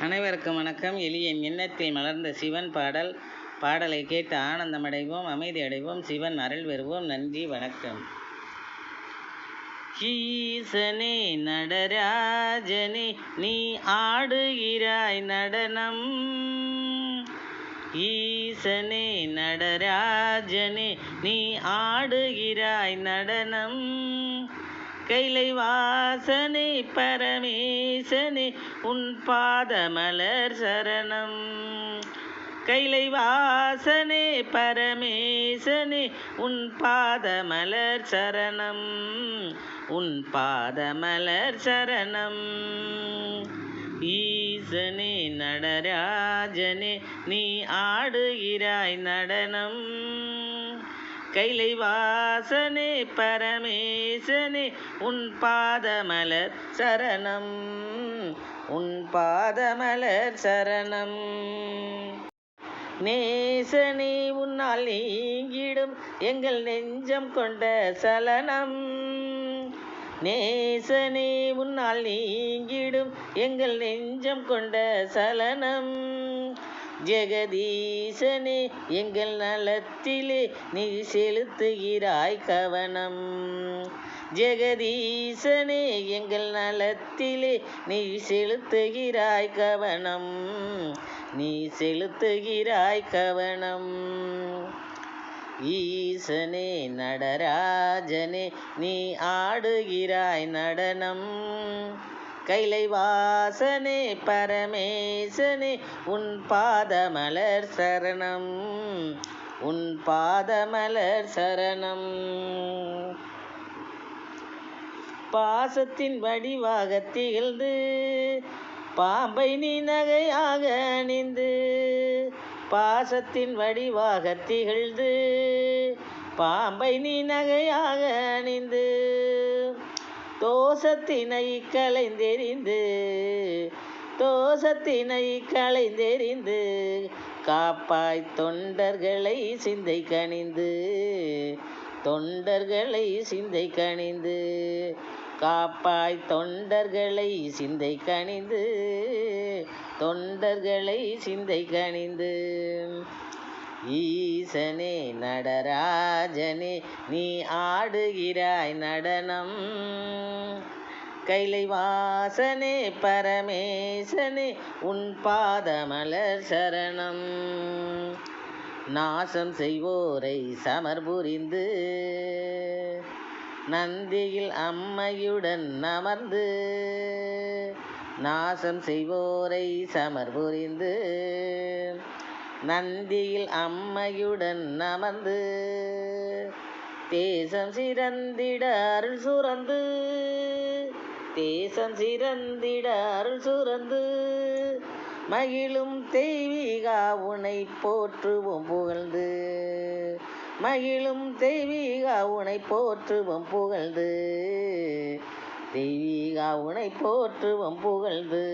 அனைவருக்கும் வணக்கம். எளிய எண்ணத்தில் மலர்ந்த சிவன் பாடல். பாடலை கேட்டு ஆனந்தமடைவோம் அமைதி அடைவோம் சிவன் அருள் பெறுவோம். நன்றி வணக்கம். ஈசனே நடராஜனே நீ ஆடுகிறாய் நடனம். ஈசனே நடராஜனே நீ ஆடுகிறாய் நடனம். கைலை வாசனை பரமேசனே உன் பாதமலர் சரணம். கைலை வாசனே பரமேசனே உன் பாதமலர் சரணம். உன் பாதமலர் சரணம். ஈசனே நடராஜனே நீ ஆடுகிறாய் நடனம். கைலை வாசனே பரமேசனே உன் பாதமலர் சரணம் உன் பாதமலர் சரணம். நேசனே உன்னால் நீங்கிடும் எங்கள் நெஞ்சம் கொண்ட சலனம். நேசனே உன்னால் நீங்கிடும் எங்கள் நெஞ்சம் கொண்ட சலனம். ஜெகதீசனே எங்கள் நலத்திலே நீ செலுத்துகிறாய் கவனம். ஜெகதீசனே எங்கள் நலத்திலே நீ செலுத்துகிறாய் கவனம். நீ செலுத்துகிறாய் கவனம். ஈசனே நடராஜனே நீ ஆடுகிறாய் நடனம். கைலை வாசனே பரமேசனே உன் பாதமலர் சரணம் உன் பாதமலர் சரணம். பாசத்தின் வடிவாக திகழ்ந்து பாம்பை நீ நகையாக அணிந்து பாசத்தின் வடிவாக திகழ்ந்து பாம்பை நீ நகையாக அணிந்து. தோசத்தினை களைந்தெறிந்து தோசத்தினை களைந்தெறிந்து காப்பாய் தொண்டர்களை சிந்தை கணிந்து தொண்டர்களை சிந்தை கணிந்து காப்பாய் தொண்டர்களை சிந்தை கணிந்து தொண்டர்களை சிந்தை கணிந்து. ஈசனே நடராஜனே நீ ஆடுகிறாய் நடனம். கைலை வாசனே பரமேசனே உன் பாதமலர் சரணம். நாசம் செய்வோரை சமர் புரிந்து நந்தியில் அம்மையுடன் அமர்ந்து நாசம் செய்வோரை சமர் புரிந்து நந்தியில் அம்மையுடன் அமர்ந்து தேசம் சிறந்திட அருள் சுரந்து தேசம் சிறந்திட அருள் சுரந்து மகிழும் தெய்வீகா உனை போற்றுவோம் புகழ்ந்து மகிழும் தெய்வீகா உனை போற்றுவோம் புகழ்ந்து தெய்வீகா உனை போற்றுவோம் புகழ்ந்து.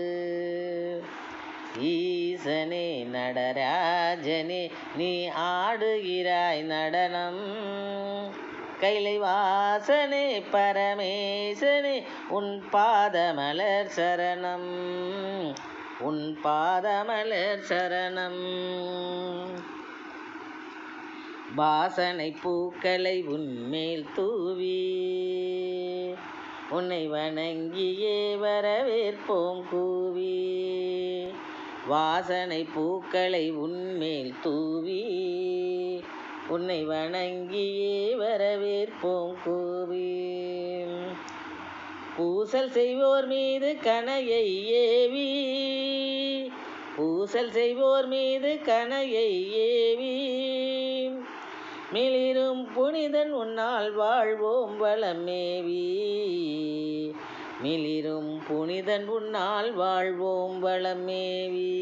ஈசனே நடராஜனே நீ ஆடுகிறாய் நடனம். கைலை வாசனே பரமேசனே உன் பாதமலர் சரணம். உன் பாதமலர் சரணம். வாசனை பூக்களை உன்மேல் தூவி உன்னை வணங்கியே வரவேற்போம் கூவி. வாசனை பூக்களை உன்மேல் தூவி உன்னை வணங்கியே வரவேற்போம் கூவி. பூசல் செய்வோர் மீது கணையை ஏவி பூசல் செய்வோர் மீது கணையை ஏவி. மிளிரும் புனிதன் உன்னால் வாழ்வோம் வளமேவி மிளிரும் புனிதன் உன்னால் வாழ்வோம் வளமேவி.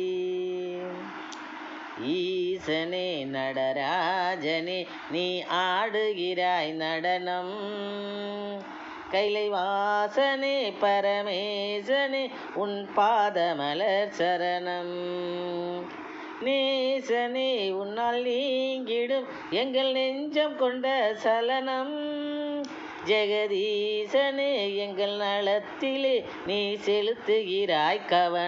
ஈசனே நடராஜனே நீ ஆடுகிறாய் நடனம். கைலை வாசனே பரமேசனே உன் பாதமலர் சரணம். நேசனே உன்னால் நீங்கிடும் எங்கள் நெஞ்சம் கொண்ட சலனம். ஜெகதீசனே எங்கள் நலத்திலே நீ செலுத்துகிறாய் கவனம்.